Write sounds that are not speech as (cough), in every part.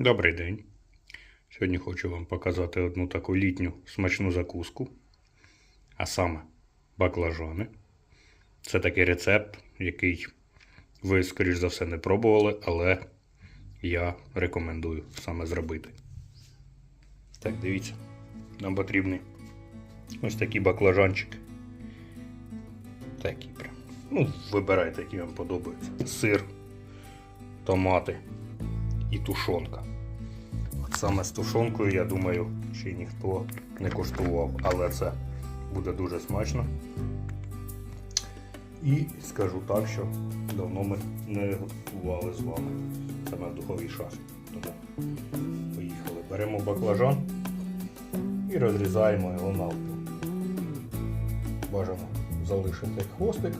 Добрий день. Сьогодні хочу вам показати одну таку літню смачну закуску, а саме баклажани. Це такий рецепт, який ви, скоріш за все, не пробували, але я рекомендую саме зробити. Так, дивіться, нам потрібні ось такі баклажанчики. Такі прям. Ну, вибирайте, які вам подобаються. Сир, томати і тушонка. Саме з тушонкою, я думаю, ще ніхто не коштував, але це буде дуже смачно. І скажу так, що давно ми не готували з вами саме в духовій шафі. Тому поїхали. Беремо баклажан і розрізаємо його навпіл. Бажано залишити хвостик.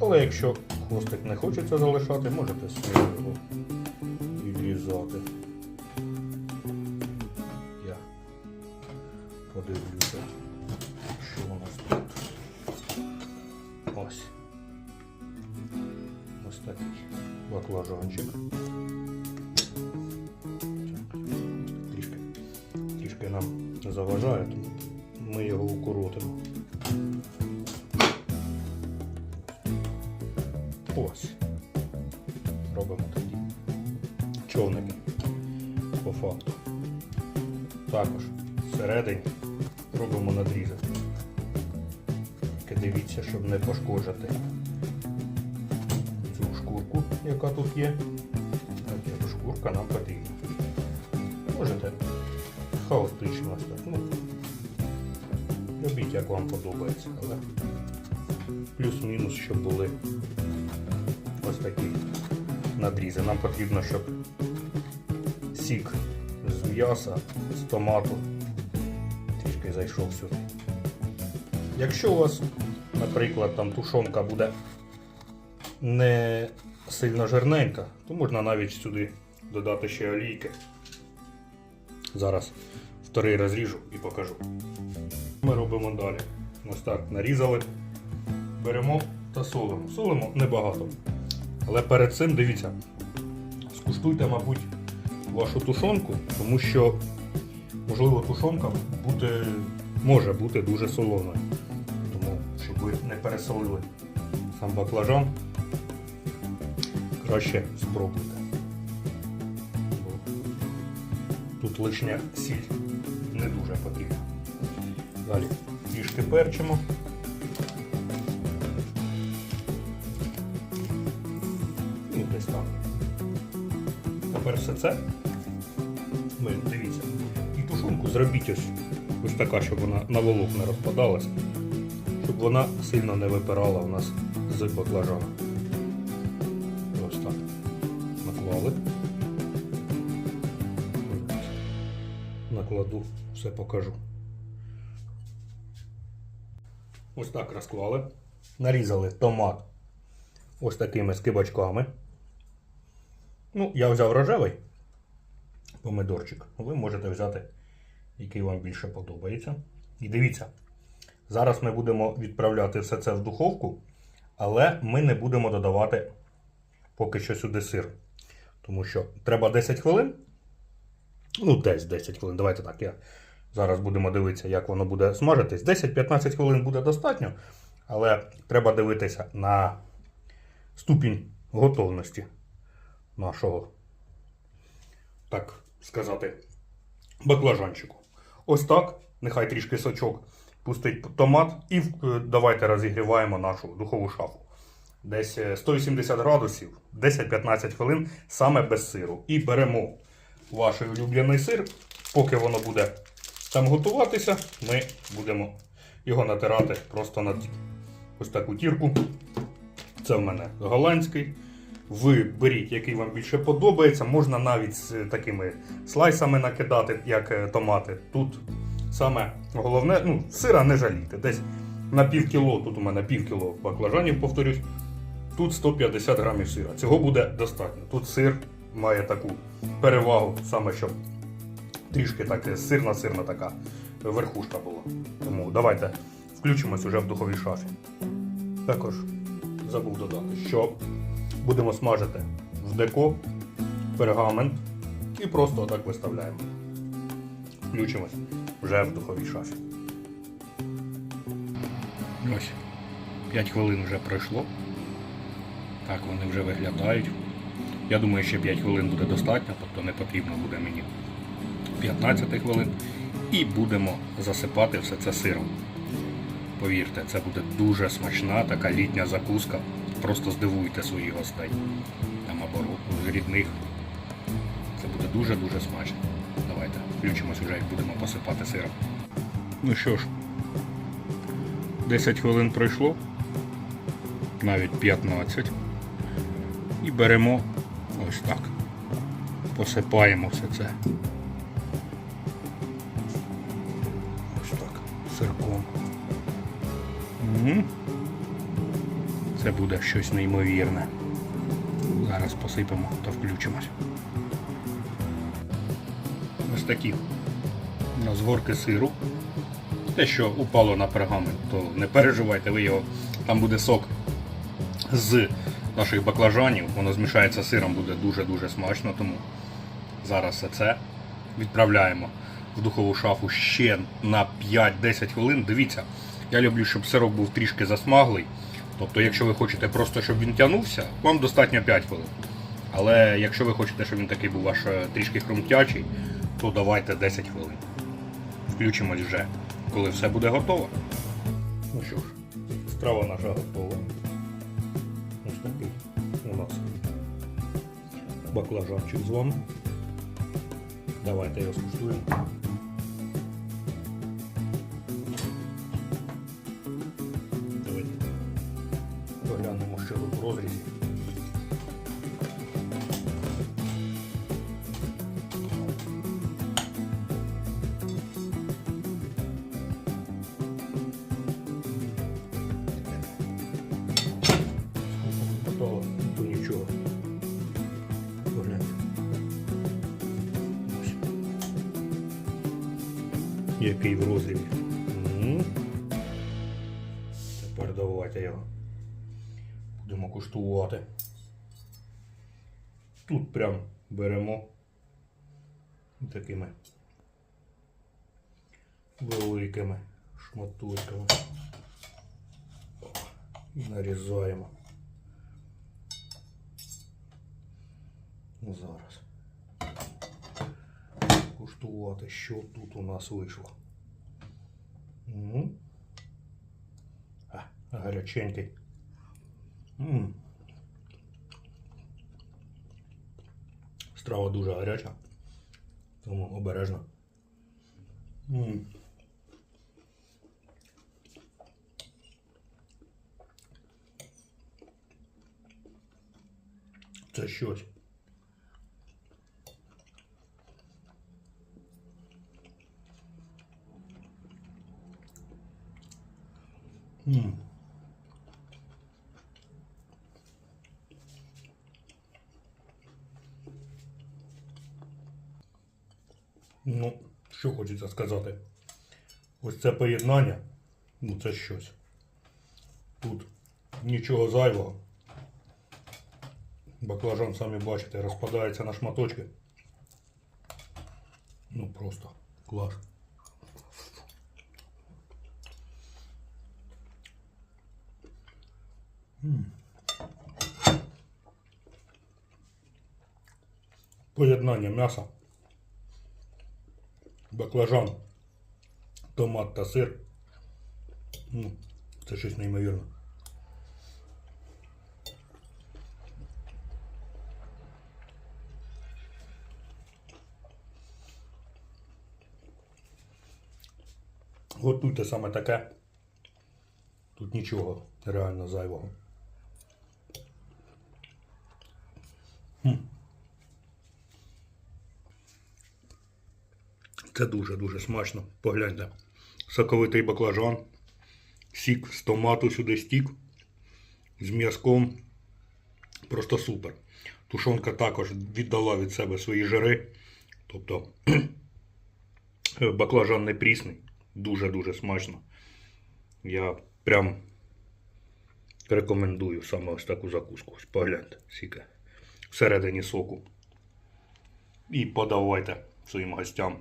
Але якщо хвостик не хочеться залишати, можете сміло його відрізати. Подивлюся, що у нас тут. Ось. Ось такий баклажанчик. Трішки, трішки нам заважає, тому ми його укоротимо. Ось. Робимо тоді човники по факту. Також дивіться, щоб не пошкоджити цю шкурку, яка тут є. Так, шкурка нам потрібна. Можете хаотично. Ну, робіть, як вам подобається, але плюс-мінус, щоб були ось такі надрізи. Нам потрібно, щоб сік з м'яса, з томату трішки зайшов сюди. Якщо у вас, наприклад, там тушонка буде не сильно жирненька, то можна навіть сюди додати ще олійки. Зараз вторий розріжу і покажу. Ми робимо далі. Ось так нарізали, беремо та солимо. Солимо небагато. Але перед цим дивіться, скуштуйте, мабуть, вашу тушонку, тому що, можливо, тушонка буде, може бути дуже солоною. Ви не пересолили сам баклажан, краще спробуйте. Тут лишня сіль не дуже потрібна. Далі трішки перчимо. Ну, десь там. Тепер все це. Ви дивіться. І тушонку зробіть ось, ось така, щоб вона на волок не розпадалась, вона сильно не випирала у нас з баклажану. Ось так. Наклали. Накладу, все покажу. Ось так розклали. Нарізали томат ось такими скибочками. Ну, я взяв рожевий помидорчик. Ви можете взяти, який вам більше подобається. І дивіться, зараз ми будемо відправляти все це в духовку, але ми не будемо додавати поки що сюди сир. Тому що треба 10 хвилин. Ну, десь 10 хвилин. Давайте так. Я зараз будемо дивитися, як воно буде смажитись. 10-15 хвилин буде достатньо, але треба дивитися на ступінь готовності нашого, так сказати, баклажанчику. Ось так. Нехай трішки сочок пустить томат і е, давайте розігріваємо нашу духову шафу. Десь е, 180 градусів, 10-15 хвилин саме без сиру. І беремо ваш улюблений сир, поки воно буде там готуватися, ми будемо його натирати просто на ось таку тірку. Це в мене голландський. Ви беріть, який вам більше подобається. Можна навіть з такими слайсами накидати, як е, томати. Тут саме головне, ну, сира не жалійте. Десь на пів кіло, тут у мене пів кіло баклажанів, повторюсь. Тут 150 грамів сира. Цього буде достатньо. Тут сир має таку перевагу, саме щоб трішки так сирна-сирна така верхушка була. Тому давайте включимось уже в духовій шафі. Також забув додати, що будемо смажити в деко, пергамент І просто отак виставляємо. Включимось вже в духовій шафі. Ось. 5 хвилин вже пройшло. Так вони вже виглядають. Я думаю, ще 5 хвилин буде достатньо, тобто не потрібно буде мені 15 хвилин. І будемо засипати все це сиром. Повірте, це буде дуже смачна така літня закуска. Просто здивуйте своїх гостей. Там або рідних. Це буде дуже-дуже смачно. Давайте включимось вже, як будемо посипати сиром. Ну що ж, 10 хвилин пройшло, навіть 15. І беремо ось так. Посипаємо все це. Ось так, сирком. М. Це буде щось неймовірне. Зараз посипемо та включимось. Такі у горки сиру. Те, що упало на пергамент, то не переживайте, ви його. Там буде сок з наших баклажанів, воно змішається з сиром, буде дуже-дуже смачно, тому зараз це відправляємо в духову шафу ще на 5-10 хвилин. Дивіться, я люблю, щоб сирок був трішки засмаглий. Тобто, якщо ви хочете просто, щоб він тягнувся, вам достатньо 5 хвилин. Але якщо ви хочете, щоб він такий був аж е, трішки хрумтячий, то давайте 10 хвилин. Включимось вже, коли все буде готово. Ну що ж, страва наша готова. Ось такий у нас баклажанчик з вами. Давайте його скуштуємо. Давайте поглянемо, тут в розрізі. Який в розріві. М. Тепер давайте його будемо куштувати. Тут прям беремо такими великими шматочками. І нарізаємо. Зараз. Куштувати, що тут у нас вийшло. А, гаряченький. М. Страва дуже гаряча, тому обережно. М. Це щось. Ну, що хочеться сказати. Ось це поєднання, ну це щось. Тут нічого зайвого. Баклажан, самі бачите, розпадається на шматочки. Ну просто клас. Поєднання м'яса, баклажан, томат та сир. Ну, це щось неймовірне. Готуйте саме таке. Тут нічого реально зайвого. Це дуже-дуже смачно. Погляньте. Соковитий баклажан, сік з томату сюди стік, з м'язком. Просто супер. Тушонка також віддала від себе свої жири. Тобто (clears throat) баклажан не прісний. Дуже-дуже смачно. Я прям рекомендую саме ось таку закуску. Погляньте, скільки всередині соку. і подавайте своїм гостям.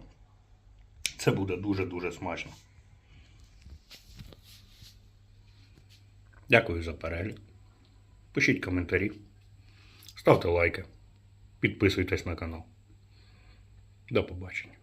Це буде дуже-дуже смачно. Дякую за перегляд. Пишіть коментарі, ставте лайки, підписуйтесь на канал. До побачення.